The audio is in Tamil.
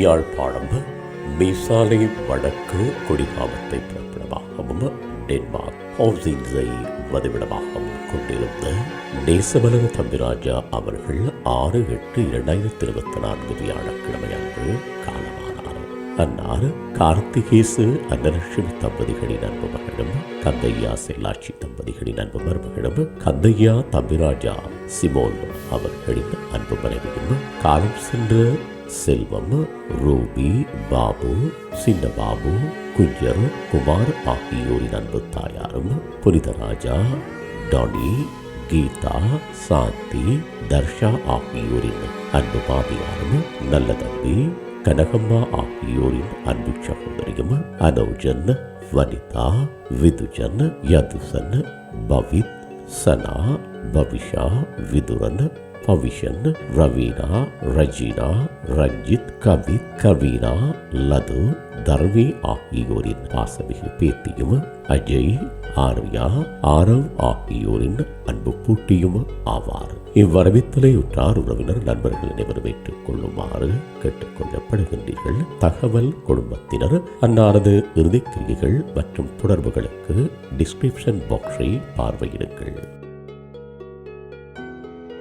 யாழ்ப்பாணம் மீசாலை வடக்கு கொடிகாமத்தை பிறப்பிடமாகவும் டென்மார்க் ஹவுசிங்ஸை வதிவிடமாகவும் கொண்டிருந்த நேசமலர் தம்பிராஜா அவர்கள் ஆறு எட்டு இரண்டாயிரத்தி இருபத்தி நான்கு வியாழக்கிழமை அன்று காலமானார். அன்னார் கார்த்திகேசு அன்னலட்சுமி தம்பதிகளின் அன்பு மகனும் கந்தையா செல்லாட்சி தம்பதிகளின் அன்பு மருமகளும் கந்தையா தம்பிராஜா சிமோன் அவர்களின் அன்பு மனைவியும் காலம் சென்ற செல்வம் ரூபி பாபு சின்ன பாபு குஞ்சர் குமார் ஆகியோரின் அன்பு தாயாரும் புனிதராஜா டானி கீதா சாந்தி தர்ஷா ஆகியோரின் அன்பு பாதியாரும் நல்ல தம்பி கனகம்மா ஆகியோரின் அன்பு சகோதரியும் அனோஜன் வனிதா விதுஜன் யதுசன் பவித் சனா பவிஷா விதுரன் பவிஷன் ரவீனா ரஜினா ரஞ்சித் கவித் கவீனா லது தர்வி ஆகியோரின் பாசமிகு பேத்தியும் அஜய் ஆர்யா ஆரவ் ஆகியோரின் அன்பு பூட்டியும் ஆவார். இவ்வரவித்தலை உற்றார் உறவினர் நண்பர்கள் அனைவரும் ஏற்றுக் கொள்ளுமாறு கேட்டுக்கொள்ளப்படுகின்றீர்கள். தகவல் குடும்பத்தினர் அன்னாரது இறுதிக்கிரிகள் மற்றும் தொடர்புகளுக்கு டிஸ்கிரிப்ஷன் பாக்ஸை பார்வையிடுங்கள்.